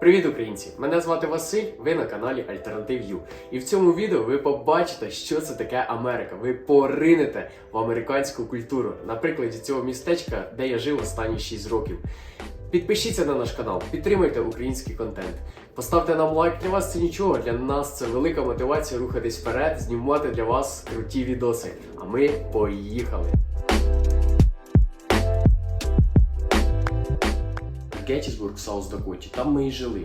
Привіт, українці! Мене звати Василь. Ви на каналі Alternative U. І в цьому відео ви побачите, що це таке Америка. Ви поринете в американську культуру на прикладі цього містечка, де я жив останні 6 років. Підпишіться на наш канал, підтримуйте український контент. Поставте нам лайк. Для вас це нічого. Для нас це велика мотивація рухатись вперед, знімати для вас круті відоси. А ми поїхали! Геттісбург, Саус Дакоті. Там ми і жили.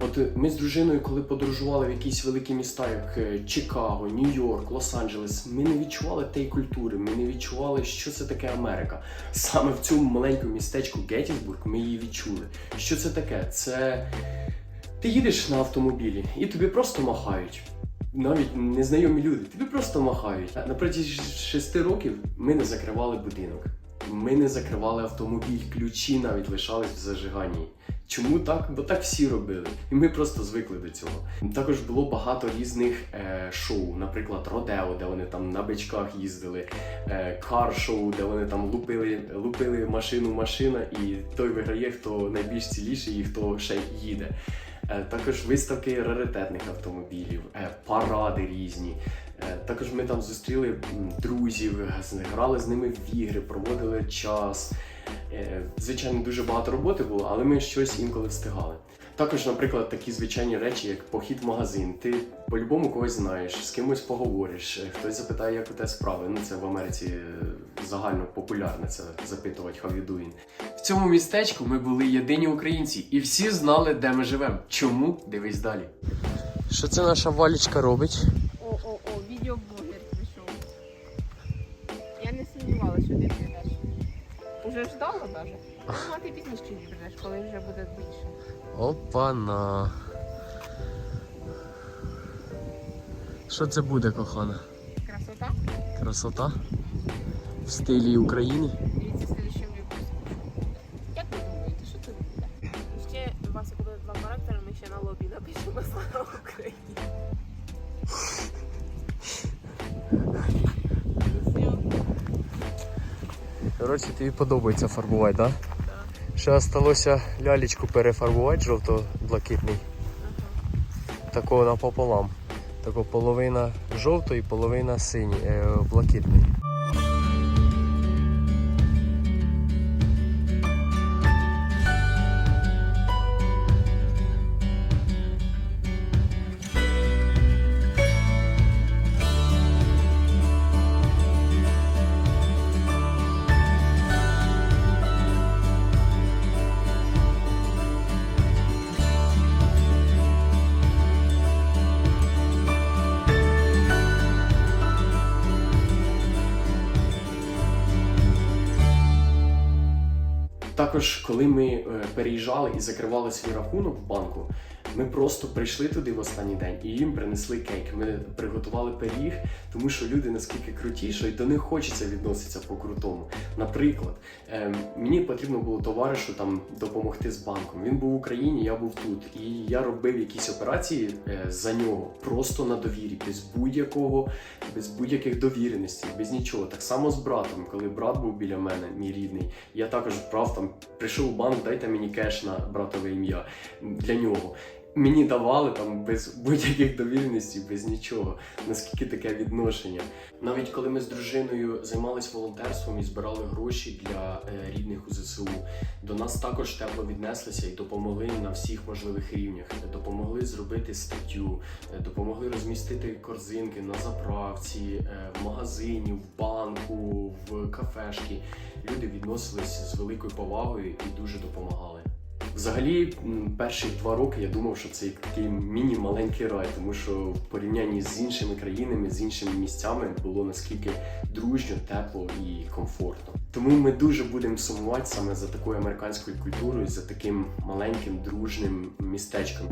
От е, ми з дружиною, коли подорожували в якісь великі міста, як е, Чикаго, Нью-Йорк, Лос-Анджелес, ми не відчували тієї культури, ми не відчували, що це таке Америка. Саме в цьому маленькому містечку Геттісбург ми її відчули. Що це таке? Це ти їдеш на автомобілі і тобі просто махають. Навіть незнайомі люди, тобі просто махають. На протязі шести років ми не закривали будинок. Ми не закривали автомобіль, ключі навіть лишались в зажиганні. Чому так? Бо так всі робили, і ми просто звикли до цього. Також було багато різних е, шоу, наприклад, Родео, де вони там на бичках їздили, е, кар-шоу, де вони там лупили, лупили машину машина, і той виграє, хто найбільш ціліший і хто ще їде. Е, Також виставки раритетних автомобілів, е, паради різні. Е, Також ми там зустріли друзів, грали з ними в ігри, проводили час. Е, Звичайно, дуже багато роботи було, але ми щось інколи встигали. Також, наприклад, такі звичайні речі, як похід в магазин. Ти по-любому когось знаєш, з кимось поговориш, е, хтось запитає, як у тебе справи. Ну це в Америці е, загально популярне це запитувати how you doing. В цьому містечку ми були єдині українці, і всі знали, де ми живемо. Чому? Дивись далі. Що це наша валічка робить? Відеоблогер прийшов. Я не сумнівалася, що ти прийдеш. Уже ждала навіть. Ну, а ти пізніше прийдеш, коли вже буде більше. Опана. Що це буде, кохана? Красота. Красота в стилі України. Дивіться в следующем випуску. Як ви думаєте, що тут буде? Ще у вас буде два характери, ми ще на лобі напишемо слава Україні. Коротше, тобі подобається фарбувати, так? Да. Ще залишилося лялечку перефарбувати жовто-блакитний. Ага. Такого напополам. Тако половина жовтої, половина синій, е, блакитний. Також, коли ми е, переїжджали і закривали свій рахунок в банку, ми просто прийшли туди в останній день і їм принесли кейк. Ми приготували пиріг, тому що люди наскільки круті, що й до них хочеться відноситися по-крутому. Наприклад, е, мені потрібно було товаришу там допомогти з банком. Він був в Україні, я був тут, і я робив якісь операції е, за нього просто на довірі, без будь-якого, без будь-яких довіреностей, без нічого. Так само з братом, коли брат був біля мене, мій рідний, я також брав там, прийшов в банк, дайте мені кеш на братове ім'я для нього. Мені давали там без будь-яких довіреностей, без нічого. Наскільки таке відношення. Навіть коли ми з дружиною займалися волонтерством і збирали гроші для е, рідних у ЗСУ, до нас також тепло віднеслися і допомогли на всіх можливих рівнях. Допомогли зробити статтю, е, допомогли розмістити корзинки на заправці, е, в магазині, в банку, в кафешки. Люди відносились з великою повагою і дуже допомагали. Взагалі, перші два роки я думав, що це такий міні-маленький рай, тому що в порівнянні з іншими країнами, з іншими місцями було наскільки дружньо, тепло і комфортно. Тому ми дуже будемо сумувати саме за такою американською культурою, за таким маленьким дружним містечком.